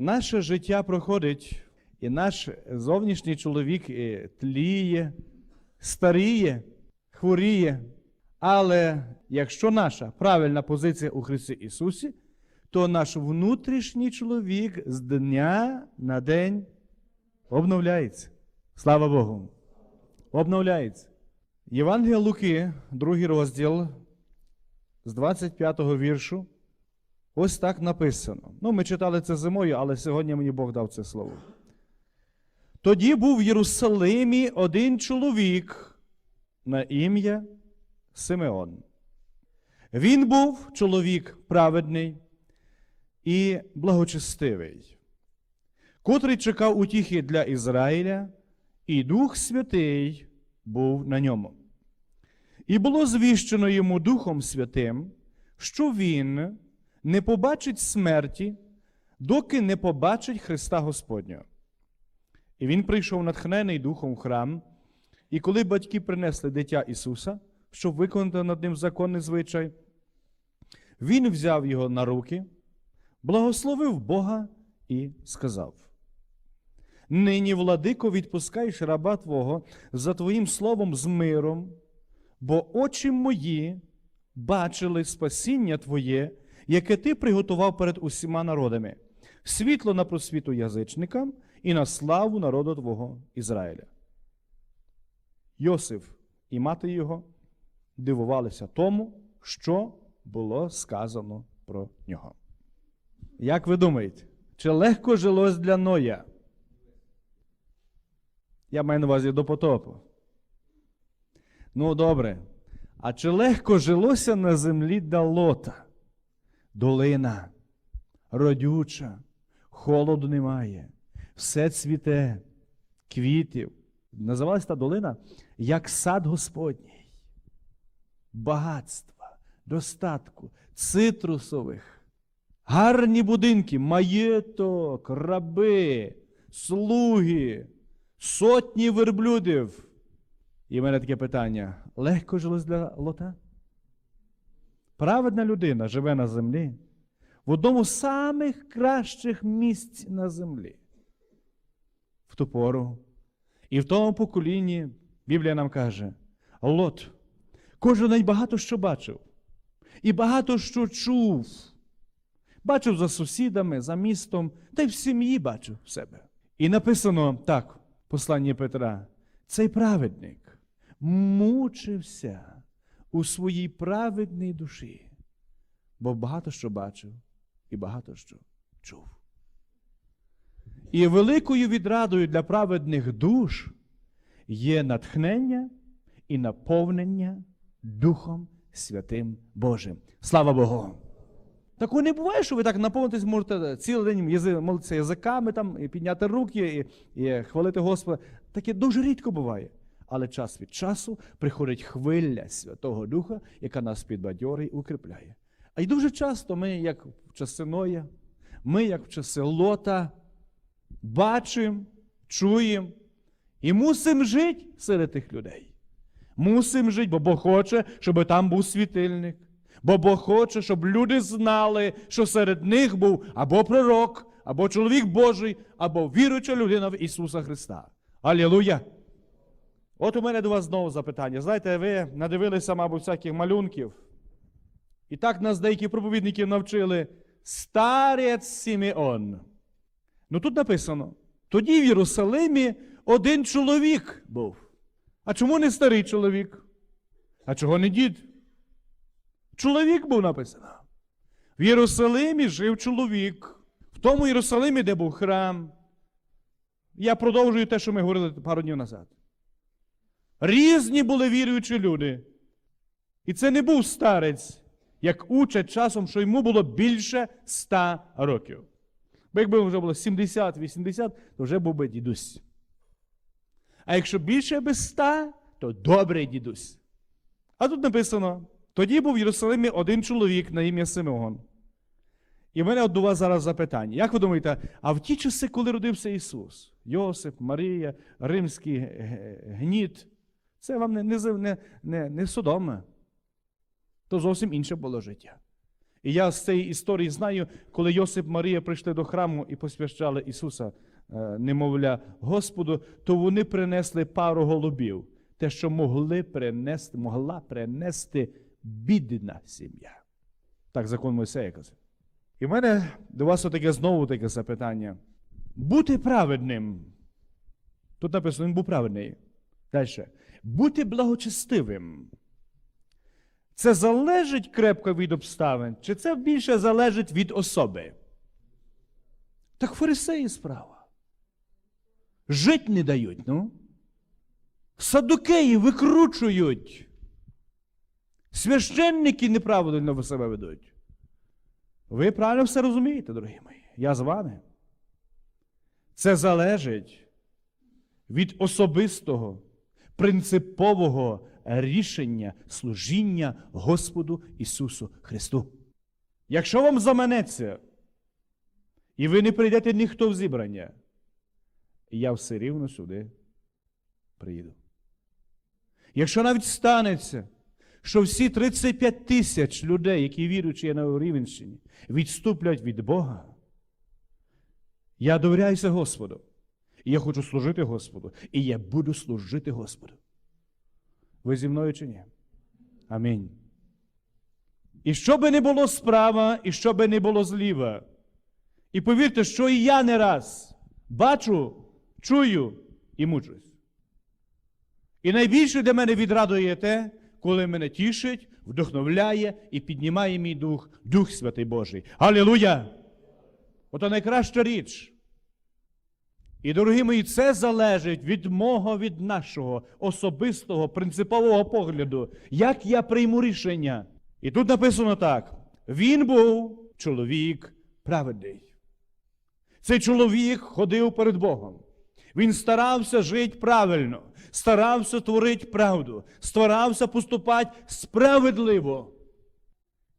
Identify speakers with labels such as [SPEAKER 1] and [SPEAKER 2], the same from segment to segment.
[SPEAKER 1] Наше життя проходить, і наш зовнішній чоловік е, тліє, старіє, хворіє. Але якщо наша правильна позиція у Христі Ісусі, то наш внутрішній чоловік з дня на день обновляється. Слава Богу. Обновляється. Євангелія Луки, другий розділ, з 25 го віршу. Ось так написано. Ну, ми читали це зимою, але сьогодні мені Бог дав це слово. Тоді був в Єрусалимі один чоловік на ім'я Симеон. Він був чоловік праведний і благочестивий, котрий чекав утіхи для Ізраїля, і Дух Святий був на ньому. І було звіщено йому Духом Святим, що він не побачить смерті, доки не побачить Христа Господнього. І він прийшов натхнений Духом в храм, і коли батьки принесли дитя Ісуса, щоб виконати над ним законний звичай, він взяв його на руки, благословив Бога і сказав: Нині, владико, відпускаєш раба Твого за Твоїм словом з миром, бо очі мої бачили спасіння Твоє, яке Ти приготував перед усіма народами, світло на просвіту язичникам і на славу народу Твого Ізраїля. Йосиф і мати його дивувалися тому, що було сказано про нього. Як ви думаєте, чи легко жилось для Ноя? Я маю на увазі до потопу. Ну, добре. А чи легко жилося на землі для Лота? Долина, родюча, холоду немає, все цвіте, квітів. Називалася та долина як сад Господній. Багатства, достатку, цитрусових, гарні будинки, маєток, раби, слуги, сотні верблюдів. І в мене таке питання: легко жилось для лота? Праведна людина живе на землі в одному з самих кращих місць на землі. В ту пору. І в тому поколінні Біблія нам каже: Лот, кожен день багато що бачив, і багато що чув. Бачив за сусідами, за містом, та й в сім'ї бачив себе. І написано так, в посланні Петра: цей праведник мучився у своїй праведній душі, бо багато що бачив і багато що чув. І великою відрадою для праведних душ є натхнення і наповнення Духом Святим Божим. Слава Богу! Такого не буває, що ви так наповнитесь, можете цілий день молитися язиками, там, і підняти руки і, і хвалити Господа. Таке дуже рідко буває. Але час від часу приходить хвиля Святого Духа, яка нас підбадьорить і укріпляє. А й дуже часто ми, як в часи Ноя, ми, як в часи Лота, бачимо, чуємо і мусимо жити серед тих людей. Мусимо жити, бо Бог хоче, щоб там був світильник. Бо Бог хоче, щоб люди знали, що серед них був або пророк, або чоловік Божий, або віруюча людина в Ісуса Христа. Алілуя! От у мене до вас знову запитання. Знаєте, ви надивилися, мабуть, всяких малюнків. І так нас деякі проповідники навчили старець Сімеон. Ну тут написано: тоді в Єрусалимі один чоловік був. А чому не старий чоловік? А чого не дід? Чоловік був написано. В Єрусалимі жив чоловік. В тому Єрусалимі, де був храм. Я продовжую те, що ми говорили пару днів назад. Різні були віруючі люди. І це не був старець, як учать часом, що йому було більше ста років. Бо якби йому вже було 70-80, то вже був би дідусь. А якщо більше без ста, то добрий дідусь. А тут написано: тоді був в Єрусалимі один чоловік на ім'я Симеон. І в мене от до вас зараз запитання. Як ви думаєте, а в ті часи, коли родився Ісус, Йосип, Марія, римський гніт, це вам не, не, не, не, Содома. То зовсім інше було життя. І я з цієї історії знаю, коли Йосип Марія прийшли до храму і посвящали Ісуса, е, немовля Господу, то вони принесли пару голубів, те, що могли принести, могла принести бідна сім'я. Так закон Мойсея казав. І в мене до вас таке знову таке запитання. Бути праведним. Тут написано, він був праведний. Далі. Бути благочестивим. Це залежить крепко від обставин, чи це більше залежить від особи? Так фарисеї справа. Жить не дають, ну. Садукеї викручують. Священники неправильно себе ведуть. Ви правильно все розумієте, дорогі мої. Я з вами. Це залежить від особистого, принципового рішення служіння Господу Ісусу Христу. Якщо вам заманеться, і ви не прийдете ніхто в зібрання, я все рівно сюди приїду. Якщо навіть станеться, що всі 35 тисяч людей, які віруючи є на Рівенщині, відступлять від Бога, я довіряюся Господу. І я хочу служити Господу. І я буду служити Господу. Ви зі мною чи ні? Амінь. І що би не було справа, і що би не було зліва. І повірте, що і я не раз бачу, чую і мучусь. І найбільше для мене відрадує те, коли мене тішить, вдохновляє і піднімає мій дух, Дух Святий Божий. Алілуя! Ото найкраща річ. І, дорогі мої, це залежить від мого, від нашого особистого, принципового погляду, як я прийму рішення. І тут написано так: він був чоловік праведний. Цей чоловік ходив перед Богом. Він старався жити правильно, старався творити правду, старався поступати справедливо.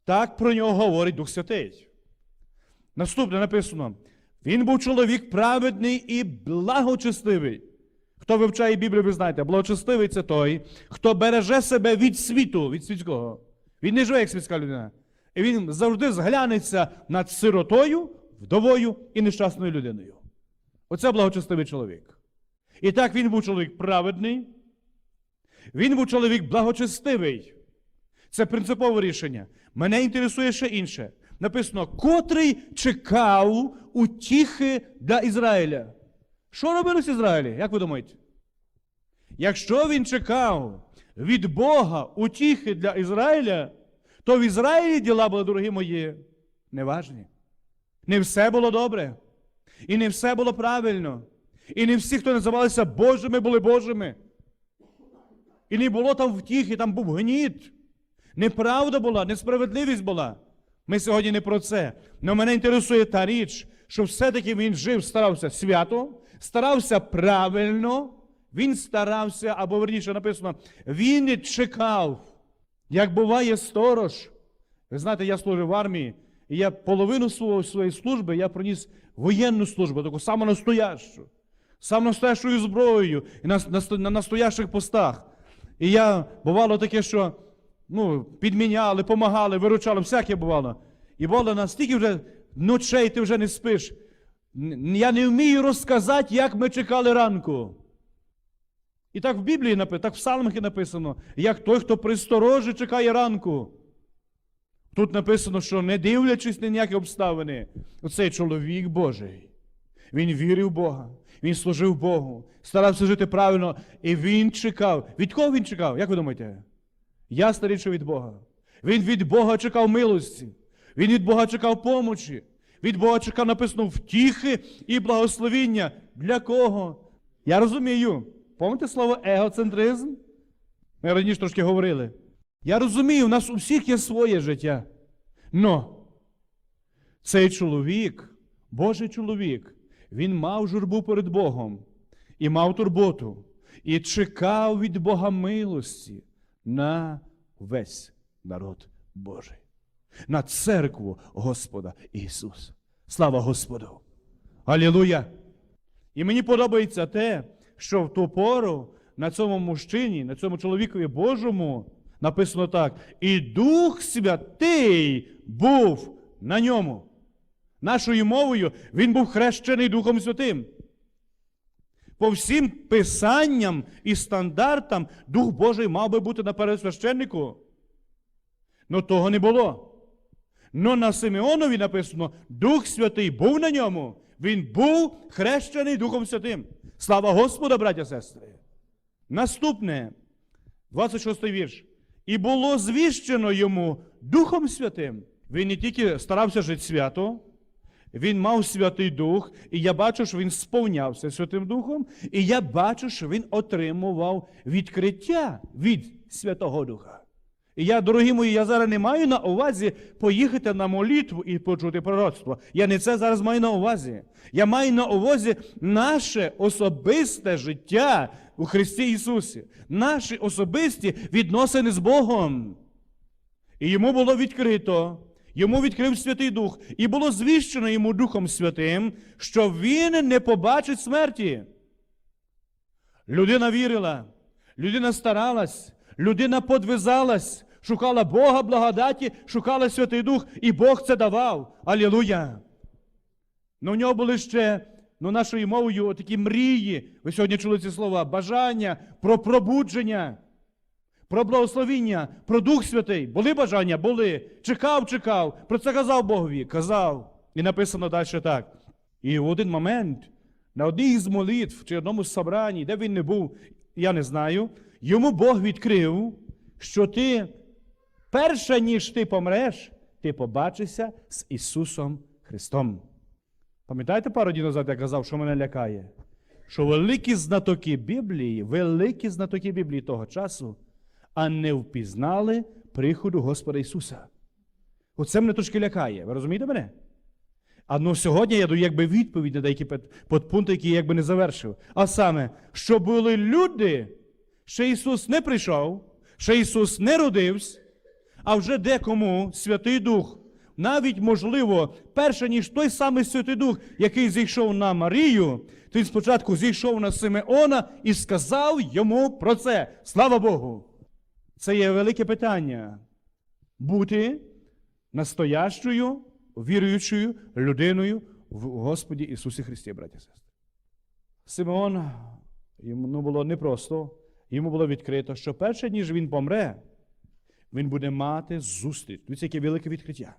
[SPEAKER 1] Так про нього говорить Дух Святий. Наступне написано: він був чоловік праведний і благочестивий. Хто вивчає Біблію, ви знаєте, благочестивий це той, хто береже себе від світу, від світського. Він не живе як світська людина. І він завжди зглянеться над сиротою, вдовою і нещасною людиною. Оце благочестивий чоловік. І так він був чоловік праведний. Він був чоловік благочестивий. Це принципове рішення. Мене інтересує ще інше. Написано, котрий чекав утіхи для Ізраїля. Що робилось в Ізраїлі? Як ви думаєте? Якщо він чекав від Бога утіхи для Ізраїля, то в Ізраїлі діла були, дорогі мої, неважні. Не все було добре. І не все було правильно. І не всі, хто називалися Божими, були Божими. І не було там втіхи, там був гніт. Неправда була, несправедливість була. Ми сьогодні не про це. Але мене інтересує та річ, що все-таки він жив, старався свято, старався правильно, він старався, або верніше написано, він чекав, як буває сторож. Ви знаєте, я служив в армії, і я половину своєї служби я приніс воєнну службу, таку саму настоящу, сам настоящою зброєю і на, на, на настоящих постах. І я бувало таке, що ну, підміняли, помагали, виручали, всяке бувало. І бувало настільки вже ночей ти вже не спиш. Я не вмію розказати, як ми чекали ранку. І так в Біблії написано, так в Псалмах і написано, як той, хто присторожі, чекає ранку. Тут написано, що не дивлячись на ніякі обставини, оцей чоловік Божий. Він вірив в Бога, він служив Богу, старався жити правильно, і він чекав. Від кого він чекав? Як ви думаєте? Я старіше від Бога. Він від Бога чекав милості. Він від Бога чекав помочі. Від Бога чекав написано втіхи і благословіння. Для кого? Я розумію. Пам'ятаєте слово егоцентризм? Ми раніше трошки говорили. Я розумію, у нас у всіх є своє життя. Но цей чоловік, Божий чоловік, він мав журбу перед Богом і мав турботу, і чекав від Бога милості на весь народ Божий, на церкву Господа Ісуса. Слава Господу! Алілуя! І мені подобається те, що в ту пору на цьому мужчині, на цьому чоловікові Божому Написано так: і Дух Святий був на ньому. Нашою мовою він був хрещений Духом Святим. По всім писанням і стандартам Дух Божий мав би бути на пересвященнику. Но того не було. Но на Симеонові написано, Дух Святий був на ньому. Він був хрещений Духом Святим. Слава Господа, браття сестри. Наступне, 26 вірш. І було звіщено йому Духом Святим. Він не тільки старався жити свято, він мав Святий Дух, і я бачу, що він сповнявся Святим Духом, і я бачу, що він отримував відкриття від Святого Духа. І я, дорогі мої, я зараз не маю на увазі поїхати на молитву і почути пророцтво. Я не це зараз маю на увазі. Я маю на увазі наше особисте життя у Христі Ісусі, наші особисті відносини з Богом. І йому було відкрито, йому відкрив Святий Дух, і було звіщено йому Духом Святим, що він не побачить смерті. Людина вірила, людина старалась, людина подвизалась, шукала Бога благодаті, шукала Святий Дух, і Бог це давав. Алілуя! Ну, в нього були ще, ну, нашою мовою, такі мрії. Ви сьогодні чули ці слова, бажання про пробудження, про благословіння, про Дух Святий. Були бажання? Були. Чекав, чекав. Про це казав Богові. Казав. І написано далі так. І в один момент, на одній з молитв, чи одному з собранні, де він не був, я не знаю, йому Бог відкрив, що ти, перше, ніж ти помреш, ти побачишся з Ісусом Христом. Пам'ятаєте пару днів назад я казав, що мене лякає? Що великі знатоки Біблії, великі знатоки Біблії того часу, а не впізнали приходу Господа Ісуса. Оце мене трошки лякає. Ви розумієте мене? А ну сьогодні я даю якби відповідь на деякі під- підпункти, які я якби не завершив. А саме, що були люди, що Ісус не прийшов, що Ісус не родився, а вже декому Святий Дух, навіть, можливо, перше, ніж той самий Святий Дух, який зійшов на Марію, то він спочатку зійшов на Симеона і сказав йому про це. Слава Богу! Це є велике питання. Бути настоящою, віруючою людиною в Господі Ісусі Христі, браті і сестри. Симеон, йому ну, було непросто, йому було відкрито, що перше, ніж він помре, він буде мати зустріч. Дивіться, яке велике відкриття.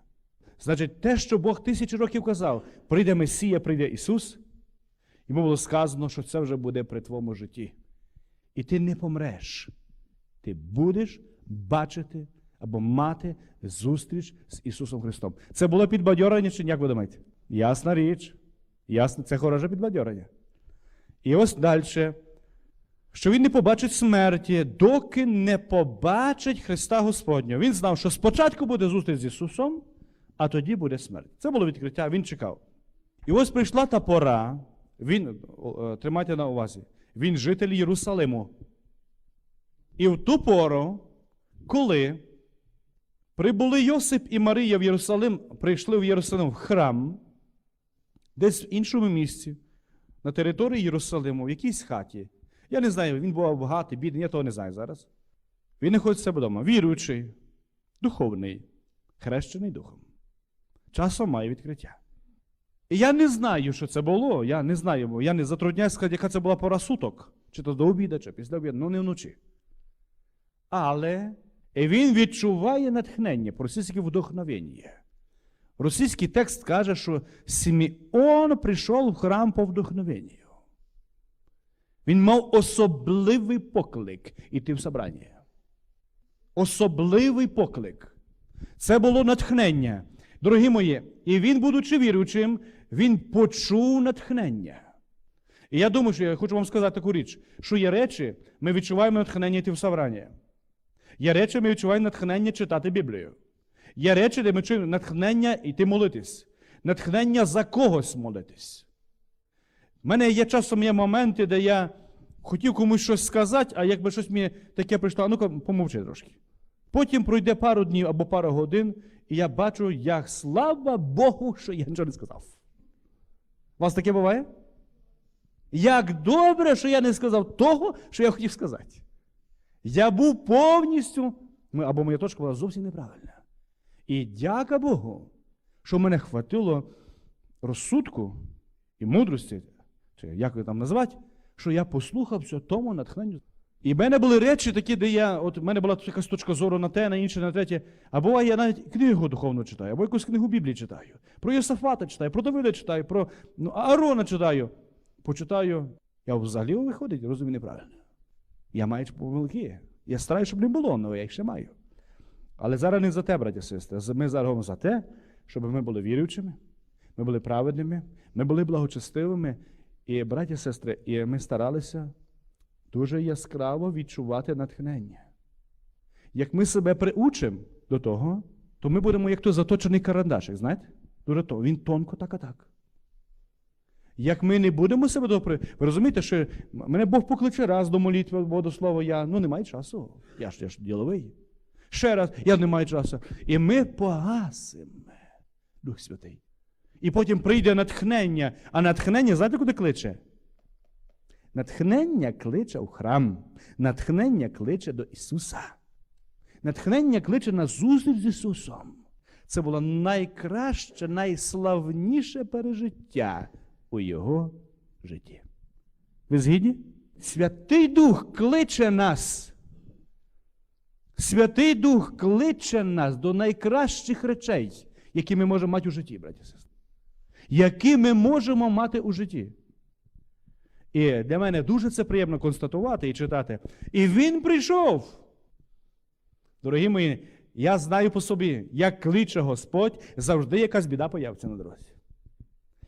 [SPEAKER 1] Значить, те, що Бог тисячі років казав, прийде Месія, прийде Ісус, йому було сказано, що це вже буде при твоєму житті. І ти не помреш. Ти будеш бачити або мати зустріч з Ісусом Христом. Це було підбадьорення, чи як ви думаєте? Ясна річ. Ясно, це хороше підбадьорення. І ось далі, що він не побачить смерті, доки не побачить Христа Господнього. Він знав, що спочатку буде зустріч з Ісусом, а тоді буде смерть. Це було відкриття, він чекав. І ось прийшла та пора, він, е, тримайте на увазі, він житель Єрусалиму. І в ту пору, коли прибули Йосип і Марія в Єрусалим, прийшли в Єрусалим в храм, десь в іншому місці, на території Єрусалиму, в якійсь хаті. Я не знаю, він був багатий, бідний, я того не знаю зараз. Він не ходить себе вдома. Віруючий, духовний, хрещений духом. Часом має відкриття. І я не знаю, що це було. Я не знаю, бо я не затрудняю сказати, яка це була пора суток. Чи то до обіда, чи після обіду, ну не вночі. Але він відчуває натхнення, по-російськи вдохновення. Російський текст каже, що Симеон прийшов в храм по вдохновенню. Він мав особливий поклик іти в собрання. Особливий поклик. Це було натхнення. Дорогі мої, і він, будучи віруючим, він почув натхнення. І я думаю, що я хочу вам сказати таку річ, що є речі, ми відчуваємо натхнення йти в собрання. Є речі, ми відчуваємо натхнення читати Біблію. Є речі, де ми чуємо натхнення йти молитись. Натхнення за когось молитись. У мене є часом є моменти, де я хотів комусь щось сказати, а якби щось мені таке прийшло, а ну-ка помовчи трошки. Потім пройде пару днів або пару годин, і я бачу, як слава Богу, що я нічого не сказав. У вас таке буває? Як добре, що я не сказав того, що я хотів сказати. Я був повністю або моя точка була зовсім неправильна. І дяка Богу, що мене хватило розсудку і мудрості, чи як його там назвати, що я послухався тому натхненню. І в мене були речі такі, де я, от в мене була якась точка зору на те, на інше, на третє. Або я навіть книгу духовну читаю, або якусь книгу Біблії читаю. Про Єсафата читаю, про Давида читаю, про ну, Аарона читаю. Почитаю. Я взагалі виходить, розумію неправильно. Я маю помилки. Я стараюся, щоб не було, але я їх ще маю. Але зараз не за те, браті сестри. Ми зараз говоримо за те, щоб ми були віруючими, ми були праведними, ми були благочестивими. І, браті сестри, і ми старалися дуже яскраво відчувати натхнення. Як ми себе приучимо до того, то ми будемо як той заточений карандашик, знаєте? Дуже то. Він тонко так а так. Як ми не будемо себе добре. Ви розумієте, що мене Бог покличе раз до молитви або до слова, я ну немає часу. Я ж я ж діловий. Ще раз, я не маю часу. І ми погасимо Дух Святий. І потім прийде натхнення. А натхнення, знаєте, куди кличе? Натхнення кличе в храм. Натхнення кличе до Ісуса. Натхнення кличе на зустріч з Ісусом. Це було найкраще, найславніше пережиття у Його житті. Ви згідні? Святий Дух кличе нас. Святий Дух кличе нас до найкращих речей, які ми можемо мати у житті, браті сестри. Які ми можемо мати у житті. І для мене дуже це приємно констатувати і читати. І він прийшов. Дорогі мої, я знаю по собі, як кличе Господь, завжди якась біда появиться на дорозі,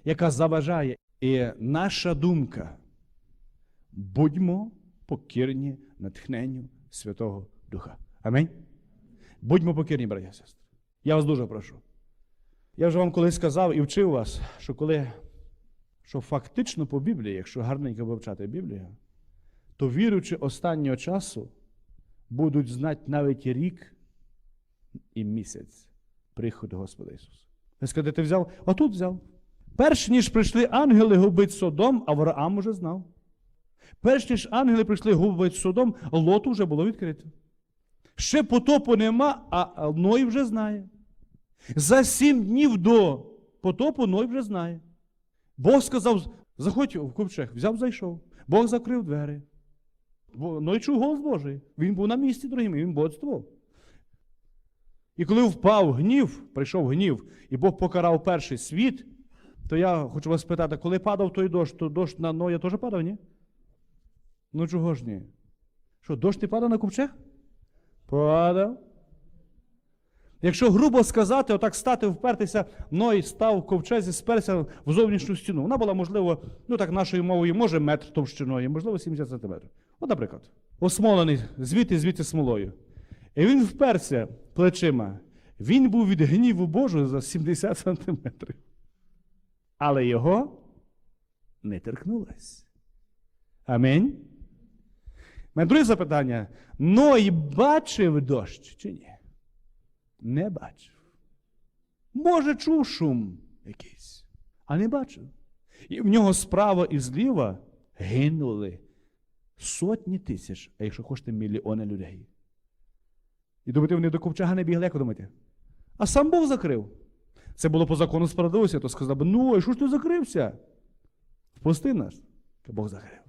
[SPEAKER 1] яка заважає. І наша думка. Будьмо покірні натхненню Святого Духа. Амінь. Будьмо покірні, браті і сестри. Я вас дуже прошу. Я вже вам колись сказав і вчив вас, що коли що фактично по Біблії, якщо гарненько вивчати Біблію, то віруючи останнього часу будуть знати навіть рік і місяць приходу Господа Ісуса. Ви скажете, ти взяв, а тут взяв. Перш ніж прийшли ангели губить Содом, Авраам уже знав. Перш ніж ангели прийшли губить Содом, лоту вже було відкрито. Ще потопу нема, а Ной вже знає. За сім днів до потопу Ной вже знає. Бог сказав: заходь в ковчег, взяв, зайшов. Бог закрив двері. Ной чув голос Божий. Він був на місці, дорогі мої, він бодствував. І коли впав гнів, прийшов гнів, і Бог покарав перший світ, то я хочу вас спитати, коли падав той дощ, то дощ на Ноя теж падав, ні? Ну чого ж ні? Що, дощ не падав на ковчег? Падав. Якщо грубо сказати, отак стати, впертися, Ной став в ковчезі, сперся в зовнішню стіну. Вона була, можливо, ну так нашою мовою, може метр товщиною, можливо, 70 сантиметрів. От, наприклад, осмолений звідти, звідти смолою. І він вперся плечима. Він був від гніву Божого за 70 сантиметрів. Але його не торкнулось. Амінь. Мене друге запитання. Ной бачив дощ чи ні? Не бачив. Може, чув шум якийсь, а не бачив. І в нього справа і зліва гинули сотні тисяч, а якщо хочете, мільйони людей. І думаєте, вони до ковчега не бігли, як ви думаєте? А сам Бог закрив. Це було по закону справедливості, то сказав би, ну, і що ж ти закрився? Впусти нас. Бог закрив.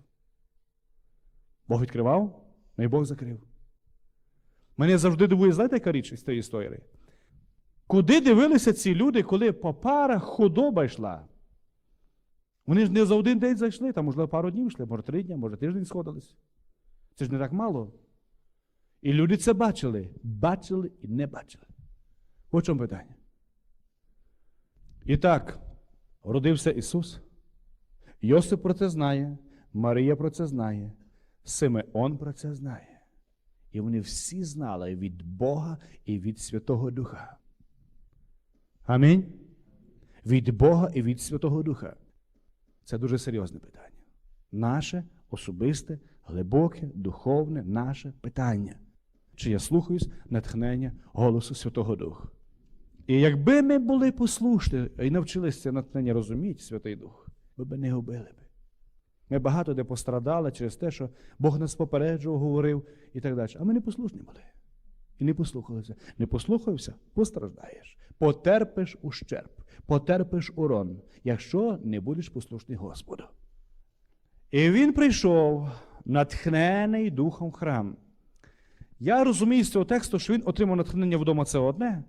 [SPEAKER 1] Бог відкривав, ну і Бог закрив. Мене завжди дивує, знаєте, яка річ із тієї історії? Куди дивилися ці люди, коли по парах худоба йшла? Вони ж не за один день зайшли, там, можливо, пару днів йшли, може три дні, може тиждень сходились. Це ж не так мало. І люди це бачили, бачили і не бачили. В чому питання. І так, родився Ісус. Йосип про це знає, Марія про це знає, Симеон про це знає. І вони всі знали від Бога і від Святого Духа. Амінь. Від Бога і від Святого Духа. Це дуже серйозне питання. Наше особисте, глибоке, духовне, наше питання. Чи я слухаюсь натхнення голосу Святого Духа? І якби ми були послушні і навчилися натхнення розуміти, Святий Дух, ми б не губили б. Ми багато де пострадали через те, що Бог нас попереджував, говорив і так далі. А ми не послушні були. І не послухався. Не послухався, постраждаєш. Потерпиш ущерб, потерпиш урон, якщо не будеш послушний Господу. І він прийшов, натхнений духом храм. Я розумію з цього тексту, що він отримав натхнення вдома це одне.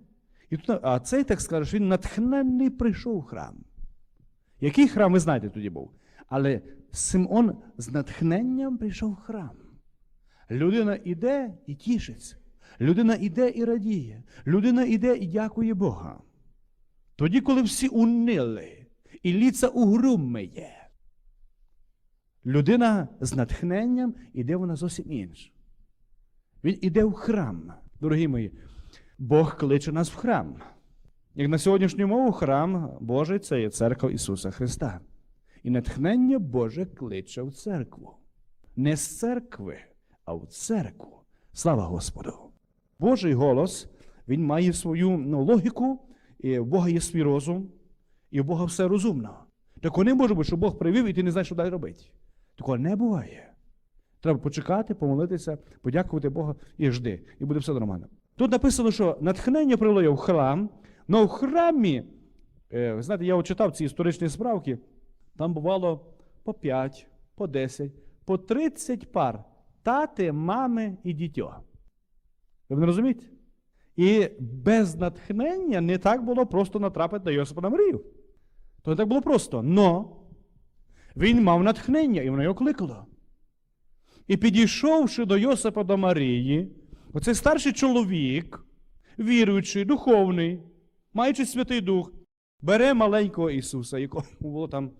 [SPEAKER 1] І тут, а цей текст каже, що він натхнений прийшов в храм. Який храм, ви знаєте, тоді був? Але Симон з натхненням прийшов в храм. Людина іде і тішиться. Людина іде і радіє. Людина іде і дякує Бога. Тоді, коли всі унили, і ліца угрюмиє, людина з натхненням іде вона зовсім інша. Він іде в храм. Дорогі мої, Бог кличе нас в храм. Як на сьогоднішню мову, храм Божий це є церква Ісуса Христа. І натхнення Боже кличе в церкву. Не з церкви, а в церкву. Слава Господу! Божий голос, він має свою ну, логіку, і в Бога є свій розум, і в Бога все розумно. Такого не може бути, що Бог привів, і ти не знаєш, що далі робити. Такого не буває. Треба почекати, помолитися, подякувати Богу і жди, і буде все нормально. Тут написано, що натхнення його в храм, але в храмі, е, ви знаєте, я читав ці історичні справки, там бувало по 5, по 10, по 30 пар тати, мами і дітьо. Ви мене розумієте? І без натхнення не так було просто натрапити на Йосипа на Марію. То не так було просто. Но він мав натхнення, і воно його кликало. І підійшовши до Йосипа до Марії, оцей старший чоловік, віруючий, духовний, маючи Святий Дух, бере маленького Ісуса, якому було там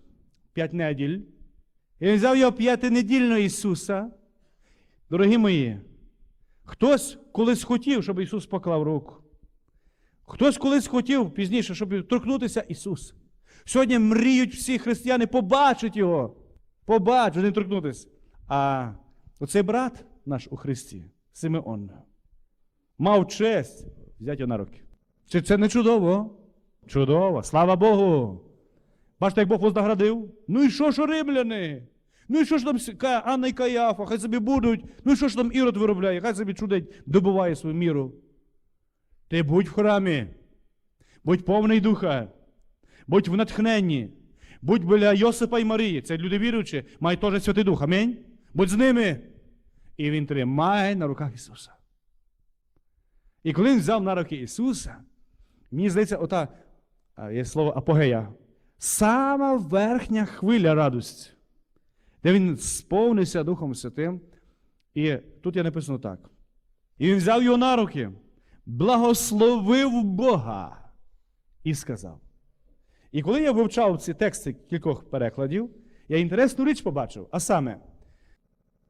[SPEAKER 1] п'ять неділь, і він взяв його п'ятинедільного Ісуса. Дорогі мої, хтось колись хотів, щоб Ісус поклав руку. Хтось колись хотів пізніше, щоб торкнутися Ісуса. Сьогодні мріють всі християни побачити Його. Побачити, не торкнутися. А оцей брат наш у Христі, Симеон, мав честь взяти його на руки. Чи це не чудово? Чудово, слава Богу. Бачите, як Бог вознаградив? Ну і що ж римляни? Ну і що ж там Анна і Каяфа, хай собі будуть. Ну і що ж там Ірод виробляє, хай собі чудить, добуває свою міру. Ти будь в храмі, будь повний духа, будь в натхненні, будь біля Йосипа і Марії. Це люди віруючі, мають теж Святий Дух. Амінь. Будь з ними. І він тримає на руках Ісуса. І коли він взяв на руки Ісуса, мені здається, ота є слово апогея. Сама верхня хвиля радості, де він сповнився Духом Святим. І тут є написано так. І він взяв його на руки, благословив Бога і сказав. І коли я вивчав ці тексти кількох перекладів, я інтересну річ побачив, а саме,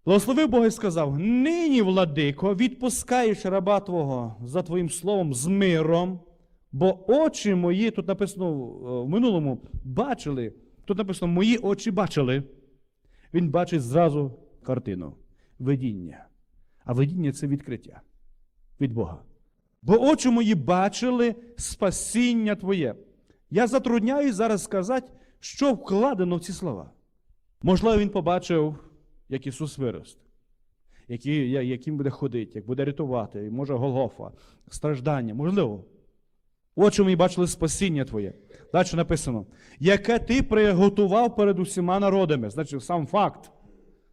[SPEAKER 1] благословив Бога і сказав: нині, владико, відпускаєш раба Твого за Твоїм словом з миром, бо очі мої, тут написано е, в минулому, бачили, тут написано, мої очі бачили. Він бачить зразу картину, видіння. А видіння це відкриття від Бога. Бо очі мої бачили спасіння Твоє. Я затрудняюсь зараз сказати, що вкладено в ці слова. Можливо, він побачив, як Ісус виросте, який, яким буде ходити, як буде рятувати, може Голгофа, страждання. Можливо. Очі мої бачили спасіння Твоє. Далі написано, яке ти приготував перед усіма народами. Значить, сам факт,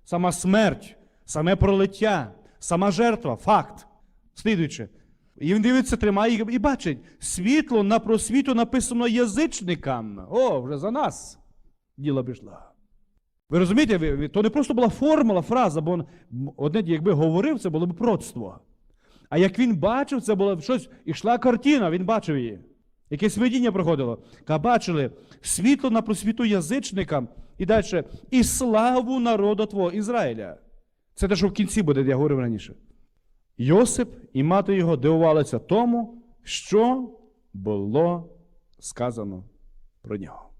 [SPEAKER 1] сама смерть, саме пролиття, сама жертва, факт. Слідуючи. І він дивиться, тримає і бачить, світло на просвіту написано язичникам. О, вже за нас діло пішло. Ви розумієте, то не просто була формула, фраза, бо одне, якби говорив, це було б процтво. А як він бачив, це було щось, ішла картина, він бачив її. Якесь видіння проходило. Ка бачили світло на просвіту язичникам і далі, і славу народу Твого Ізраїля. Це те, що в кінці буде, я говорив раніше. Йосип і мати його дивувалися тому, що було сказано про нього.